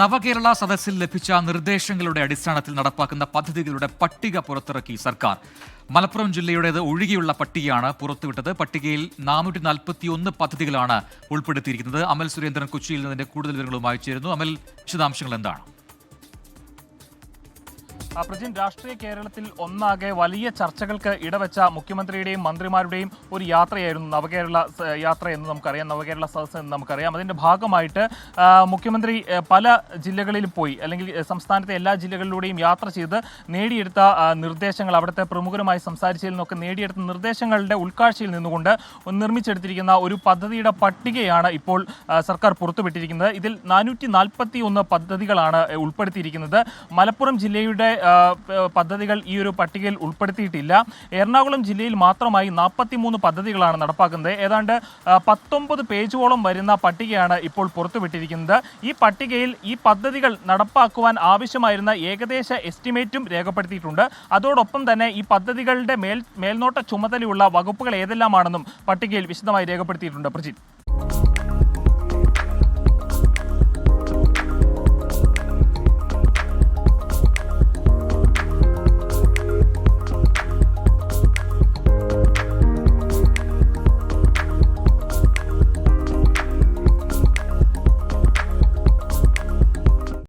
നവകേരള സദസ്സിൽ ലഭിച്ച നിർദ്ദേശങ്ങളുടെ അടിസ്ഥാനത്തിൽ നടപ്പാക്കുന്ന പദ്ധതികളുടെ പട്ടിക പുറത്തിറക്കി സർക്കാർ. മലപ്പുറം ജില്ലയുടേത് ഒഴികെയുള്ള പട്ടികയാണ് പുറത്തുവിട്ടത്. പട്ടികയിൽ നാനൂറ്റി നാൽപ്പത്തി ഒന്ന് പദ്ധതികളാണ് ഉൾപ്പെടുത്തിയിരിക്കുന്നത്. അമൽ സുരേന്ദ്രൻ കൊച്ചിയിൽ നിന്നതിന്റെ കൂടുതൽ വിവരങ്ങളുമായി ചേരുന്നു. അമൽ വിശദാംശങ്ങൾ എന്താണ്? പ്രജിൻ രാഷ്ട്രീയ കേരളത്തിൽ ഒന്നാകെ വലിയ ചർച്ചകൾക്ക് ഇടവെച്ച മുഖ്യമന്ത്രിയുടെയും മന്ത്രിമാരുടെയും ഒരു യാത്രയായിരുന്നു നവകേരള യാത്ര എന്ന് നമുക്കറിയാം. നവകേരള സദസ് എന്ന് നമുക്കറിയാം. അതിന്റെ ഭാഗമായിട്ട് മുഖ്യമന്ത്രി പല ജില്ലകളിൽ പോയി അല്ലെങ്കിൽ സംസ്ഥാനത്തെ എല്ലാ ജില്ലകളിലൂടെയും യാത്ര ചെയ്ത് നേടിയെടുത്ത നിർദ്ദേശങ്ങൾ അവിടുത്തെ പ്രമുഖരുമായി സംസാരിച്ചതിൽ നിന്നൊക്കെ നേടിയെടുത്ത നിർദ്ദേശങ്ങളുടെ ഉൾക്കാഴ്ചയിൽ നിന്നുകൊണ്ട് നിർമ്മിച്ചെടുത്തിരിക്കുന്ന ഒരു പദ്ധതിയുടെ പട്ടികയാണ് ഇപ്പോൾ സർക്കാർ പുറത്തുവിട്ടിരിക്കുന്നത്. ഇതിൽ നാനൂറ്റി പദ്ധതികളാണ് ഉൾപ്പെടുത്തിയിരിക്കുന്നത്. മലപ്പുറം ജില്ലയുടെ പദ്ധതികൾ ഈ ഒരു പട്ടികയിൽ ഉൾപ്പെടുത്തിയിട്ടില്ല. എറണാകുളം ജില്ലയിൽ മാത്രമായി നാൽപ്പത്തിമൂന്ന് പദ്ധതികളാണ് നടപ്പാക്കുന്നത്. ഏതാണ്ട് പത്തൊമ്പത് പേജോളം വരുന്ന പട്ടികയാണ് ഇപ്പോൾ പുറത്തുവിട്ടിരിക്കുന്നത്. ഈ പട്ടികയിൽ ഈ പദ്ധതികൾ നടപ്പാക്കുവാൻ ആവശ്യമായിരുന്ന ഏകദേശ എസ്റ്റിമേറ്റും രേഖപ്പെടുത്തിയിട്ടുണ്ട്. അതോടൊപ്പം തന്നെ ഈ പദ്ധതികളുടെ മേൽ മേൽനോട്ട ചുമതലയുള്ള വകുപ്പുകൾ ഏതെല്ലാമാണെന്നും പട്ടികയിൽ വിശദമായി രേഖപ്പെടുത്തിയിട്ടുണ്ട്. പ്രജിത്.